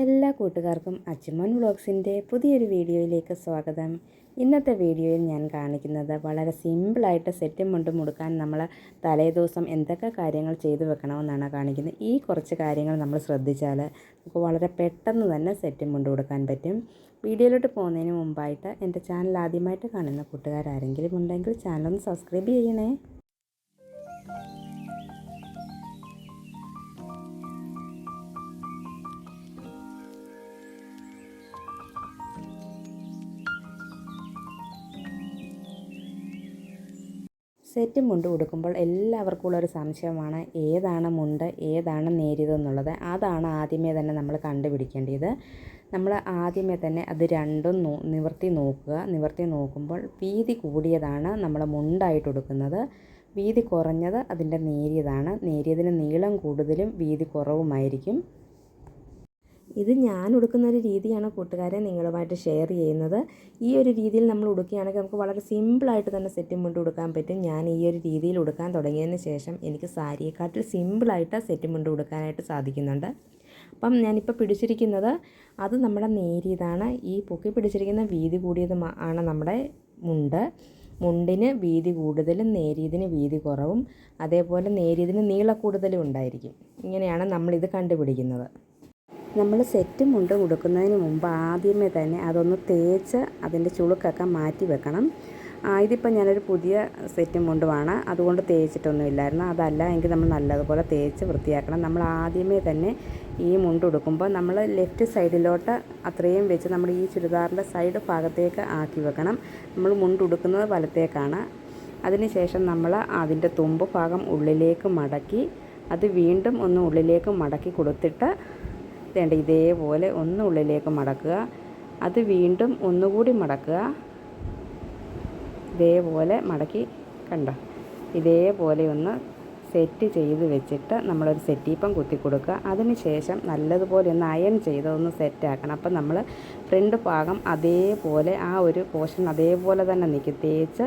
എല്ലാ കൂട്ടുകാർക്കും അച്ചുമോൻ വ്ളോഗ്സിന്റെ പുതിയൊരു വീഡിയോയിലേക്ക് സ്വാഗതം. ഇന്നത്തെ വീഡിയോയിൽ ഞാൻ കാണിക്കുന്നത് വളരെ സിമ്പിളായിട്ട് സെറ്റും മുണ്ടും മുടുക്കാൻ നമ്മൾ തലേദിവസം എന്തൊക്കെ കാര്യങ്ങൾ ചെയ്തു വെക്കണമെന്നാണ് കാണിക്കുന്നത്. ഈ കുറച്ച് കാര്യങ്ങൾ നമ്മൾ ശ്രദ്ധിച്ചാൽ നമുക്ക് വളരെ പെട്ടെന്ന് തന്നെ സെറ്റും മുണ്ടും കൊടുക്കാൻ പറ്റും. വീഡിയോയിലോട്ട് പോകുന്നതിന് മുമ്പായിട്ട് എന്റെ ചാനൽ ആദ്യമായിട്ട് കാണുന്ന കൂട്ടുകാരാരെങ്കിലും ഉണ്ടെങ്കിൽ ചാനൽ ഒന്ന് സബ്സ്ക്രൈബ് ചെയ്യണേ. സെറ്റ് മുണ്ട് ഉടുക്കുമ്പോൾ എല്ലാവർക്കും ഉള്ളൊരു സംശയമാണ് ഏതാണ് മുണ്ട് ഏതാണ് നേരിയതെന്നുള്ളത് അതാണ് ആദ്യമേ തന്നെ നമ്മൾ കണ്ടുപിടിക്കേണ്ടത്. നമ്മൾ ആദ്യമേ തന്നെ അത് രണ്ടും നോ നിവർത്തി നോക്കുക. നിവർത്തി നോക്കുമ്പോൾ വീതി കൂടിയതാണ് നമ്മൾ മുണ്ടായിട്ട് ഉടുക്കുന്നത്. വീതി കുറഞ്ഞത് അതിന്റെ നേരിയതാണ്. നേരിയതിന് നീളം കൂടുതലും വീതി കുറവുമായിരിക്കും. ഇത് ഞാൻ ഉടുക്കുന്ന ഒരു രീതിയാണ് കൂട്ടുകാരെ നിങ്ങളുമായിട്ട് ഷെയർ ചെയ്യുന്നത്. ഈ ഒരു രീതിയിൽ നമ്മൾ ഉടുക്കുകയാണെങ്കിൽ നമുക്ക് വളരെ സിമ്പിളായിട്ട് തന്നെ സെറ്റും മുണ്ട് ഉടുക്കാൻ പറ്റും. ഞാൻ ഈ ഒരു രീതിയിൽ ഉടുക്കാൻ തുടങ്ങിയതിന് ശേഷം എനിക്ക് സാരിയെക്കാട്ടിൽ സിമ്പിളായിട്ട് സെറ്റും മുണ്ട് ഉടുക്കാനായിട്ട് സാധിക്കുന്നുണ്ട്. അപ്പം ഞാനിപ്പോൾ പിടിച്ചിരിക്കുന്നത് അത് നമ്മുടെ നേരിയതാണ് ഈ പൊക്കി പിടിച്ചിരിക്കുന്ന വീതി കൂടിയത് ആണ് നമ്മുടെ മുണ്ട്. മുണ്ടിന് വീതി കൂടുതലും നേരിയതിന് വീതി കുറവും. അതേപോലെ നേരിയതിന് നീളക്കൂടുതലും ഉണ്ടായിരിക്കും. ഇങ്ങനെയാണ് നമ്മളിത് കണ്ടുപിടിക്കുന്നത്. നമ്മൾ സെറ്റ് മുണ്ട് ഉടുക്കുന്നതിന് മുമ്പ് ആദ്യമേ തന്നെ അതൊന്ന് തേച്ച് അതിന്റെ ചുളുക്കൊക്കെ മാറ്റി വെക്കണം. ഇതിപ്പോൾ ഞാനൊരു പുതിയ സെറ്റ് മുണ്ടുമാണ് അതുകൊണ്ട് തേച്ചിട്ടൊന്നും ഇല്ലായിരുന്നു. അതല്ല എങ്കിൽ നമ്മൾ നല്ലതുപോലെ തേച്ച് വൃത്തിയാക്കണം. നമ്മൾ ആദ്യമേ തന്നെ ഈ മുണ്ട് ഉടുക്കുമ്പോൾ നമ്മൾ ലെഫ്റ്റ് സൈഡിലോട്ട് അത്രയും വെച്ച് നമ്മൾ ഈ ചുരിദാറിന്റെ സൈഡ് ഭാഗത്തേക്ക് ആക്കി വെക്കണം. നമ്മൾ മുണ്ട് ഉടുക്കുന്നത് വലത്തേക്കാണ്. അതിനുശേഷം നമ്മൾ അതിന്റെ തുമ്പ് ഭാഗം ഉള്ളിലേക്ക് മടക്കി അത് വീണ്ടും ഒന്ന് ഉള്ളിലേക്ക് മടക്കി കൊടുത്തിട്ട് വേണ്ട ഇതേപോലെ ഒന്ന് ഉള്ളിലേക്ക് മടക്കുക. അത് വീണ്ടും ഒന്നുകൂടി മടക്കുക. ഇതേപോലെ മടക്കി കണ്ട. ഇതേപോലെ ഒന്ന് സെറ്റ് ചെയ്ത് വെച്ചിട്ട് നമ്മളൊരു സെറ്റീപ്പം കുത്തി കൊടുക്കുക. അതിന് ശേഷം നല്ലതുപോലെ ഒന്ന് അയൺ ചെയ്ത് ഒന്ന് സെറ്റാക്കണം അപ്പം നമ്മൾ ഫ്രണ്ട് ഭാഗം അതേപോലെ ആ ഒരു പോർഷൻ അതേപോലെ തന്നെ നിൽക്കും തേച്ച്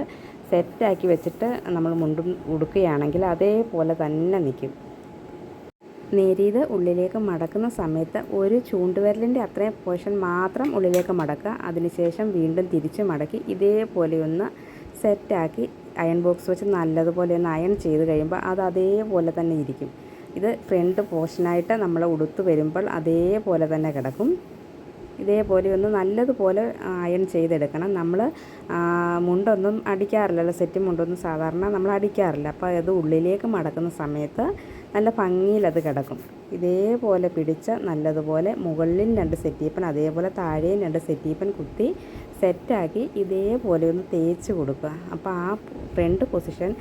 സെറ്റാക്കി വെച്ചിട്ട് നമ്മൾ മുണ്ടും ഉടുക്കുകയാണെങ്കിൽ അതേപോലെ തന്നെ നിൽക്കും നേരിയത് ഉള്ളിലേക്ക് മടക്കുന്ന സമയത്ത് ഒരു ചൂണ്ടുവിരലിന്റെ അത്രയും പോർഷൻ മാത്രം ഉള്ളിലേക്ക് മടക്കുക. അതിനുശേഷം വീണ്ടും തിരിച്ച് മടക്കി ഇതേപോലെ ഒന്ന് സെറ്റാക്കി അയൺ ബോക്സ് വെച്ച് നല്ലതുപോലെ ഒന്ന് അയൺ ചെയ്ത് കഴിയുമ്പോൾ അത് അതേപോലെ തന്നെ ഇരിക്കും. ഇത് ഫ്രണ്ട് പോർഷനായിട്ട് നമ്മൾ ഉടുത്ത് വരുമ്പോൾ അതേപോലെ തന്നെ കിടക്കും. ഇതേപോലെ ഒന്ന് നല്ലതുപോലെ അയൺ ചെയ്തെടുക്കണം. നമ്മൾ മുണ്ടൊന്നും അടിക്കാറില്ലല്ലോ. സെറ്റ് മുണ്ടൊന്നും സാധാരണ നമ്മൾ അടിക്കാറില്ല. അപ്പോൾ അത് ഉള്ളിലേക്ക് മടക്കുന്ന സമയത്ത് നല്ല ഭംഗിയിൽ അത് കിടക്കും. ഇതേപോലെ പിടിച്ച നല്ലതുപോലെ മുകളിലും രണ്ട് സെറ്റീപ്പൻ അതേപോലെ താഴെയും രണ്ട് സെറ്റീപ്പൻ കുത്തി സെറ്റാക്കി ഇതേപോലെ ഒന്ന് തേച്ച് കൊടുക്കുക. അപ്പോൾ ആ ഫ്രണ്ട് പൊസിഷൻ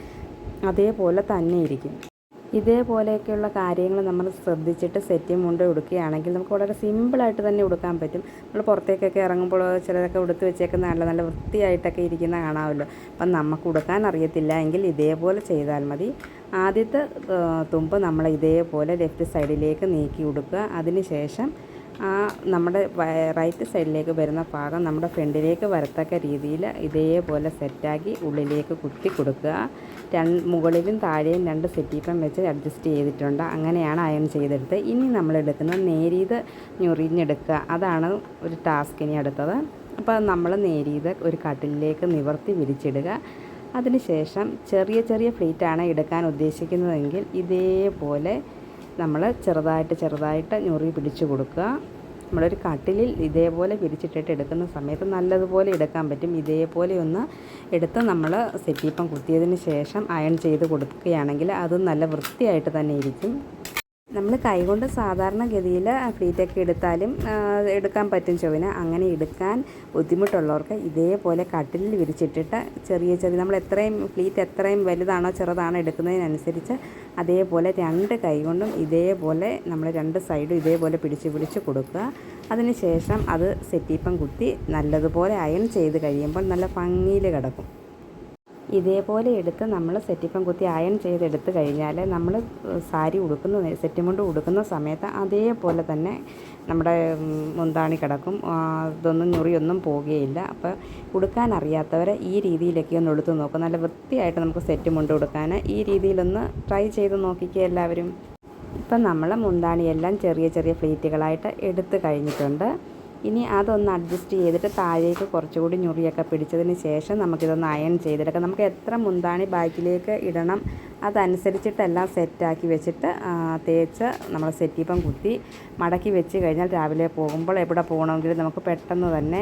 അതേപോലെ തന്നെ ഇരിക്കും. ഇതേപോലെയൊക്കെയുള്ള കാര്യങ്ങൾ നമ്മൾ ശ്രദ്ധിച്ചിട്ട് സെറ്റും മുണ്ട് ഉടുക്കുകയാണെങ്കിൽ നമുക്ക് വളരെ സിമ്പിളായിട്ട് തന്നെ ഉടുക്കാൻ പറ്റും. നമ്മൾ പുറത്തേക്കൊക്കെ ഇറങ്ങുമ്പോൾ ചിലരൊക്കെ ഉടുത്ത് വെച്ചേക്കുന്ന നല്ല നല്ല വൃത്തിയായിട്ടൊക്കെ ഇരിക്കുന്ന കാണാമല്ലോ. അപ്പം നമുക്ക് ഉടുക്കാൻ അറിയത്തില്ല എങ്കിൽ ഇതേപോലെ ചെയ്താൽ മതി. ആദ്യത്തെ തുമ്പ് നമ്മൾ ഇതേപോലെ ലെഫ്റ്റ് സൈഡിലേക്ക് നീക്കി ഉടുക്കുക. അതിന് ശേഷം ആ നമ്മുടെ റൈറ്റ് സൈഡിലേക്ക് വരുന്ന ഭാഗം നമ്മുടെ ഫ്രണ്ടിലേക്ക് വരത്തക്ക രീതിയിൽ ഇതേപോലെ സെറ്റാക്കി ഉള്ളിലേക്ക് കുത്തി കൊടുക്കുക. രണ്ട് മുകളിലും താഴെയും രണ്ട് സെറ്റീപ്പം വെച്ച് അഡ്ജസ്റ്റ് ചെയ്തിട്ടുണ്ട്. അങ്ങനെയാണ് അയൺ ചെയ്തെടുത്ത്. ഇനി നമ്മൾ നേരിയത് ഞൊറിഞ്ഞെടുക്കുക. അതാണ് ഒരു ടാസ്ക് ഇനി അടുത്തത്. അപ്പോൾ നമ്മൾ നേരിയത് ഒരു കട്ടിലേക്ക് നിവർത്തി വിരിച്ചിടുക. അതിനുശേഷം ചെറിയ ചെറിയ ഫ്ലീറ്റാണ് എടുക്കാൻ ഉദ്ദേശിക്കുന്നതെങ്കിൽ ഇതേപോലെ നമ്മൾ ചെറുതായിട്ട് ചെറുതായിട്ട് ഞൊറി പിടിച്ചു കൊടുക്കുക. നമ്മളൊരു കട്ടിലിൽ ഇതേപോലെ പിരിച്ചിട്ടിട്ട് എടുക്കുന്ന സമയത്ത് നല്ലതുപോലെ എടുക്കാൻ പറ്റും. ഇതേപോലെ ഒന്ന് എടുത്ത് നമ്മൾ സെറ്റിപ്പം കുത്തിയതിന് ശേഷം അയൺ ചെയ്ത് കൊടുക്കുകയാണെങ്കിൽ അത് നല്ല വൃത്തിയായിട്ട് തന്നെ ഇരിക്കും. നമ്മൾ കൈകൊണ്ട് സാധാരണഗതിയിൽ ഫ്ലീറ്റൊക്കെ എടുത്താലും എടുക്കാൻ പറ്റും ചൊവ്വന. അങ്ങനെ എടുക്കാൻ ബുദ്ധിമുട്ടുള്ളവർക്ക് ഇതേപോലെ കട്ടിലിൽ വിരിച്ചിട്ടിട്ട് ചെറിയ ചെറിയ നമ്മൾ എത്രയും ഫ്ലീറ്റ് എത്രയും വലുതാണോ ചെറുതാണോ എടുക്കുന്നതിനനുസരിച്ച് അതേപോലെ രണ്ട് കൈ കൊണ്ടും ഇതേപോലെ നമ്മൾ രണ്ട് സൈഡും ഇതേപോലെ പിടിച്ച് പിടിച്ച് കൊടുക്കുക. അതിനുശേഷം അത് സെറ്റീപ്പം കുത്തി നല്ലതുപോലെ അയൺ ചെയ്ത് കഴിയുമ്പോൾ നല്ല ഭംഗിയിൽ കിടക്കും. ഇതേപോലെ എടുത്ത് നമ്മൾ സെറ്റിപ്പം കുത്തി അയൺ ചെയ്തെടുത്ത് കഴിഞ്ഞാൽ നമ്മൾ സാരി ഉടുക്കുന്ന സെറ്റ് കൊണ്ട് ഉടുക്കുന്ന സമയത്ത് അതേപോലെ തന്നെ നമ്മുടെ മുന്താണി കിടക്കും. അതൊന്നും ഞൊറിയൊന്നും പോകുകയില്ല അപ്പോൾ ഉടുക്കാൻ അറിയാത്തവരെ ഈ രീതിയിലൊക്കെ ഒന്ന് എടുത്ത് നോക്കും. നല്ല വൃത്തിയായിട്ട് നമുക്ക് സെറ്റ് മുണ്ട് ഉടുക്കാൻ ഈ രീതിയിലൊന്ന് ട്രൈ ചെയ്ത് നോക്കിക്കുക എല്ലാവരും. ഇപ്പം നമ്മൾ മുന്താണിയെല്ലാം ചെറിയ ചെറിയ ഫ്ലീറ്റുകളായിട്ട് എടുത്ത് കഴിഞ്ഞിട്ടുണ്ട്. ഇനി അതൊന്ന് അഡ്ജസ്റ്റ് ചെയ്തിട്ട് താഴേക്ക് കുറച്ചുകൂടി ഞുറിയൊക്കെ പിടിച്ചതിന് ശേഷം നമുക്കിതൊന്ന് അയൺ ചെയ്തെടുക്കാം. നമുക്ക് എത്ര മുന്താണി ബാക്കിലേക്ക് ഇടണം അതനുസരിച്ചിട്ടെല്ലാം സെറ്റാക്കി വെച്ചിട്ട് തേച്ച് നമ്മൾ സെറ്റിപ്പം കുത്തി മടക്കി വെച്ച് കഴിഞ്ഞാൽ രാവിലെ പോകുമ്പോൾ എവിടെ പോകണമെങ്കിലും നമുക്ക് പെട്ടെന്ന് തന്നെ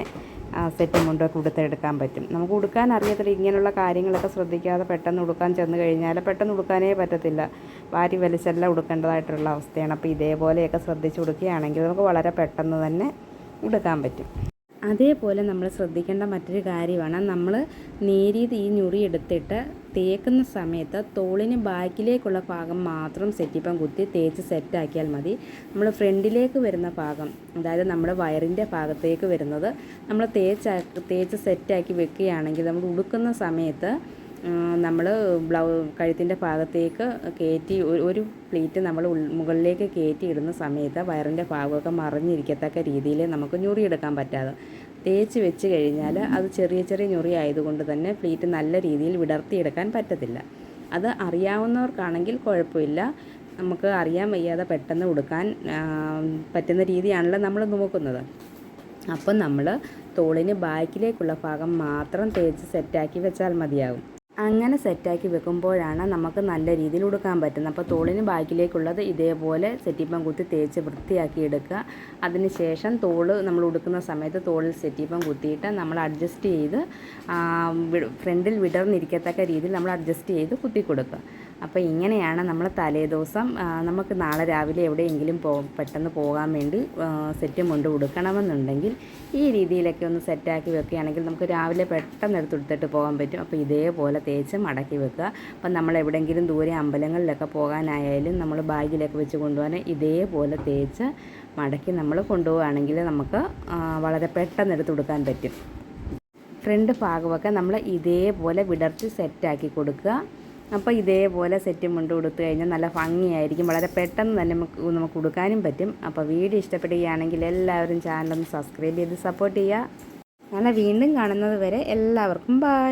സെറ്റ് മുണ്ടൊക്കെ ഉടുത്തെടുക്കാൻ പറ്റും. നമുക്ക് ഉടുക്കാൻ അറിയത്തില്ല ഇങ്ങനെയുള്ള കാര്യങ്ങളൊക്കെ ശ്രദ്ധിക്കാതെ പെട്ടെന്ന് ഉടുക്കാൻ ചെന്ന് കഴിഞ്ഞാൽ പെട്ടെന്ന് ഉടുക്കാനേ പറ്റത്തില്ല. വാരി വലിച്ചെല്ലാം ഉടുക്കേണ്ടതായിട്ടുള്ള അവസ്ഥയാണ്. അപ്പോൾ ഇതേപോലെയൊക്കെ ശ്രദ്ധിച്ച് ഉടുക്കുകയാണെങ്കിൽ നമുക്ക് വളരെ പെട്ടെന്ന് തന്നെ ഉടുക്കാൻ പറ്റും. അതേപോലെ നമ്മൾ ശ്രദ്ധിക്കേണ്ട മറ്റൊരു കാര്യമാണ് നമ്മൾ നേരിയത് ഈ ഞുറി എടുത്തിട്ട് തേക്കുന്ന സമയത്ത് തോളിന് ബാക്കിലേക്കുള്ള ഭാഗം മാത്രം സെറ്റിപ്പം കുത്തി തേച്ച് സെറ്റാക്കിയാൽ മതി. നമ്മൾ ഫ്രണ്ടിലേക്ക് വരുന്ന ഭാഗം അതായത് നമ്മുടെ വയറിന്റെ ഭാഗത്തേക്ക് വരുന്നത് നമ്മൾ തേച്ച് തേച്ച് സെറ്റാക്കി വെക്കുകയാണെങ്കിൽ നമ്മൾ ഉടുക്കുന്ന സമയത്ത് നമ്മൾ ബ്ലൗ കഴുത്തിന്റെ ഭാഗത്തേക്ക് കയറ്റി ഒരു- പ്ലീറ്റ് നമ്മൾ മുകളിലേക്ക് കയറ്റി ഇടുന്ന സമയത്ത് വയറിന്റെ ഭാഗമൊക്കെ മറിഞ്ഞിരിക്കത്തക്ക രീതിയിൽ നമുക്ക് ഞുറിയെടുക്കാൻ പറ്റാതെ. തേച്ച് വെച്ച് കഴിഞ്ഞാൽ അത് ചെറിയ ചെറിയ ഞുറി ആയതുകൊണ്ട് തന്നെ പ്ലീറ്റ് നല്ല രീതിയിൽ വിടർത്തിയെടുക്കാൻ പറ്റത്തില്ല. അത് അറിയാവുന്നവർക്കാണെങ്കിൽ കുഴപ്പമില്ല. നമുക്ക് അറിയാൻ വയ്യാതെ പെട്ടെന്ന് ഉടുക്കാൻ പറ്റുന്ന രീതിയാണല്ലോ നമ്മൾ നോക്കുന്നത്. അപ്പം നമ്മൾ തോളിന് ബാക്കിലേക്കുള്ള ഭാഗം മാത്രം തേച്ച് സെറ്റാക്കി വെച്ചാൽ മതിയാകും. അങ്ങനെ സെറ്റാക്കി വെക്കുമ്പോഴാണ് നമുക്ക് നല്ല രീതിയിൽ ഉടുക്കാൻ പറ്റുന്നത്. അപ്പോൾ തോളിന് ബാക്കിലേക്കുള്ളത് ഇതേപോലെ സെറ്റിപ്പം കുത്തി തേച്ച് വൃത്തിയാക്കി എടുക്കുക. അതിന് ശേഷം തോൾ നമ്മൾ ഉടുക്കുന്ന സമയത്ത് തോളിൽ സെറ്റിപ്പം കുത്തിയിട്ട് നമ്മൾ അഡ്ജസ്റ്റ് ചെയ്ത് ഫ്രണ്ടിൽ വിടർന്നിരിക്കത്തക്ക രീതിയിൽ നമ്മൾ അഡ്ജസ്റ്റ് ചെയ്ത് കുത്തി കൊടുക്കുക. അപ്പോൾ ഇങ്ങനെയാണ് നമ്മൾ തലേദിവസം നമുക്ക് നാളെ രാവിലെ എവിടെയെങ്കിലും പോ പെട്ടെന്ന് പോകാൻ വേണ്ടി സെറ്റും മുണ്ട് ഉടുക്കണമെന്നുണ്ടെങ്കിൽ ഈ രീതിയിലൊക്കെ ഒന്ന് സെറ്റാക്കി വെക്കുകയാണെങ്കിൽ നമുക്ക് രാവിലെ പെട്ടെന്ന് എടുത്തെടുത്തിട്ട് പോകാൻ പറ്റും. അപ്പോൾ ഇതേപോലെ തേച്ച് മടക്കി വെക്കുക. അപ്പം നമ്മൾ എവിടെയെങ്കിലും ദൂരെ അമ്പലങ്ങളിലൊക്കെ പോകാനായാലും നമ്മൾ ബാഗിലൊക്കെ വെച്ച് കൊണ്ടുപോകാൻ ഇതേപോലെ തേച്ച് മടക്കി നമ്മൾ കൊണ്ടുപോവുകയാണെങ്കിൽ നമുക്ക് വളരെ പെട്ടെന്ന് എടുത്ത് കൊടുക്കാൻ പറ്റും. ഫ്രണ്ട് ഭാഗമൊക്കെ നമ്മൾ ഇതേപോലെ വിടർത്തി സെറ്റാക്കി കൊടുക്കുക. അപ്പോൾ ഇതേപോലെ സെറ്റ് മുണ്ട് കൊടുത്തു കഴിഞ്ഞാൽ നല്ല ഭംഗിയായിരിക്കും. വളരെ പെട്ടെന്ന് തന്നെ നമുക്ക് നമുക്ക് കൊടുക്കാനും പറ്റും. അപ്പോൾ വീഡിയോ ഇഷ്ടപ്പെടുകയാണെങ്കിൽ എല്ലാവരും ചാനലൊന്ന് സബ്സ്ക്രൈബ് ചെയ്ത് സപ്പോർട്ട് ചെയ്യുക. അങ്ങനെ വീണ്ടും കാണുന്നത് വരെ എല്ലാവർക്കും ബൈ